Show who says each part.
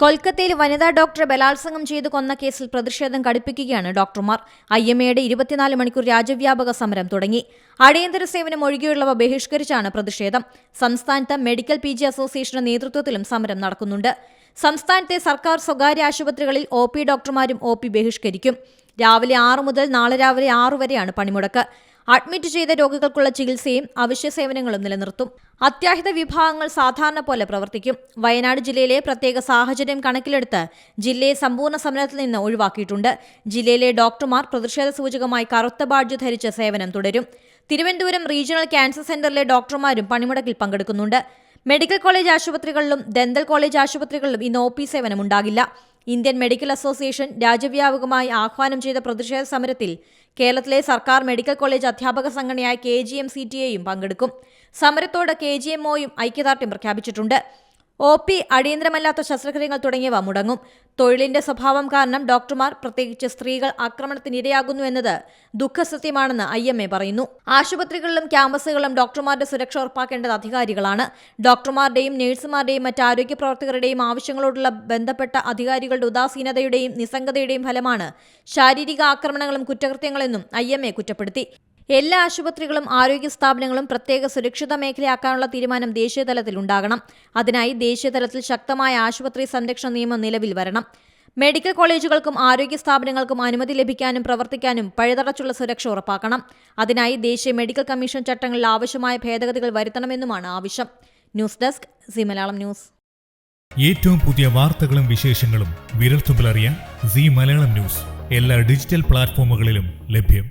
Speaker 1: കൊൽക്കത്തയിൽ വനിതാ ഡോക്ടറെ ബലാത്സംഗം ചെയ്തു കൊന്ന കേസിൽ പ്രതിഷേധം കടുപ്പിക്കുകയാണ് ഡോക്ടർമാർ. ഐ എം എയുടെ ഇരുപത്തിനാല് മണിക്കൂർ രാജ്യവ്യാപക സമരം തുടങ്ങി. അടിയന്തര സേവനം ഒഴികെയുള്ളവ ബഹിഷ്കരിച്ചാണ് പ്രതിഷേധം. സംസ്ഥാനത്ത് മെഡിക്കൽ പി ജി അസോസിയേഷന്റെ നേതൃത്വത്തിലും സമരം നടക്കുന്നുണ്ട്. സംസ്ഥാനത്തെ സർക്കാർ സ്വകാര്യ ആശുപത്രികളിൽ ഒ പി ഡോക്ടർമാരും ഒ പി ബഹിഷ്കരിക്കും. രാവിലെ ആറ് മുതൽ നാളെ രാവിലെ ആറു വരെയാണ് പണിമുടക്ക്. അഡ്മിറ്റ് ചെയ്ത രോഗികൾക്കുള്ള ചികിത്സയും അവശ്യ സേവനങ്ങളും നിലനിർത്തും. അത്യാഹിത വിഭാഗങ്ങൾ സാധാരണ പോലെ പ്രവർത്തിക്കും. വയനാട് ജില്ലയിലെ പ്രത്യേക സാഹചര്യം കണക്കിലെടുത്ത് ജില്ലയെ സമ്പൂർണ സമരത്തിൽ നിന്ന് ഒഴിവാക്കിയിട്ടുണ്ട്. ജില്ലയിലെ ഡോക്ടർമാർ പ്രതിഷേധ സൂചകമായി കറുത്ത ബാഡ്ജ് ധരിച്ച് സേവനം തുടരും. തിരുവനന്തപുരം റീജിയണൽ ക്യാൻസർ സെന്ററിലെ ഡോക്ടർമാരും പണിമുടക്കിൽ പങ്കെടുക്കുന്നുണ്ട്. മെഡിക്കൽ കോളേജ് ആശുപത്രികളിലും ദന്തൽ കോളേജ് ആശുപത്രികളിലും ഇന്ന് ഒ പി സേവനം ഉണ്ടാകില്ല ഇന്ത്യൻ മെഡിക്കൽ അസോസിയേഷൻ രാജ്യവ്യാപകമായി ആഹ്വാനം ചെയ്ത പ്രതിഷേധ സമരത്തിൽ കേരളത്തിലെ സർക്കാർ മെഡിക്കൽ കോളേജ് അധ്യാപക സംഘടനയായ K G M C T എയും പങ്കെടുക്കും. സമരത്തോട് കെ ജി എം ഒയും ഐക്യദാർഢ്യം പ്രഖ്യാപിച്ചിട്ടുണ്ട്. ഒ പി അടിയന്തരമല്ലാത്ത ശസ്ത്രക്രിയകൾ തുടങ്ങിയവ മുടങ്ങും. തൊഴിലിന്റെ സ്വഭാവം കാരണം ഡോക്ടർമാർ പ്രത്യേകിച്ച് സ്ത്രീകൾ ആക്രമണത്തിനിരയാകുന്നു എന്നത് ദുഃഖസത്യമാണെന്ന് ഐ എം എ പറയുന്നു. ആശുപത്രികളിലും ക്യാമ്പസുകളിലും ഡോക്ടർമാരുടെ സുരക്ഷ ഉറപ്പാക്കേണ്ടത് അധികാരികളാണ്. ഡോക്ടർമാരുടെയും നഴ്സുമാരുടെയും മറ്റ് ആരോഗ്യ പ്രവർത്തകരുടെയും ആവശ്യങ്ങളോടുള്ള ബന്ധപ്പെട്ട അധികാരികളുടെ ഉദാസീനതയുടെയും നിസ്സംഗതയുടെയും ഫലമാണ് ശാരീരിക ആക്രമണങ്ങളും കുറ്റകൃത്യങ്ങളെന്നും ഐ എം എ കുറ്റപ്പെടുത്തി. എല്ലാ ആശുപത്രികളും ആരോഗ്യ സ്ഥാപനങ്ങളും പ്രത്യേക സുരക്ഷിത മേഖലയാക്കാനുള്ള തീരുമാനം ദേശീയതലത്തിൽ ഉണ്ടാകണം. അതിനായി ദേശീയതലത്തിൽ ശക്തമായ ആശുപത്രി സംരക്ഷണ നിയമം നിലവിൽ വരണം. മെഡിക്കൽ കോളേജുകൾക്കും ആരോഗ്യ സ്ഥാപനങ്ങൾക്കും അനുമതി ലഭിക്കാനും പ്രവർത്തിക്കാനും പഴുതടച്ചുള്ള സുരക്ഷ ഉറപ്പാക്കണം. അതിനായി ദേശീയ മെഡിക്കൽ കമ്മീഷൻ ചട്ടങ്ങളിൽ ആവശ്യമായ ഭേദഗതികൾ വരുത്തണമെന്നുമാണ് ആവശ്യം. News desk C Malayalam news.
Speaker 2: ഏറ്റവും പുതിയ വാർത്തകളും വിശേഷങ്ങളും വിരൽത്തുമ്പിലറിയാൻ സി മലയാളം ന്യൂസ്. എല്ലാ ഡിജിറ്റൽ പ്ലാറ്റ്ഫോമുകളിലും ലഭ്യം.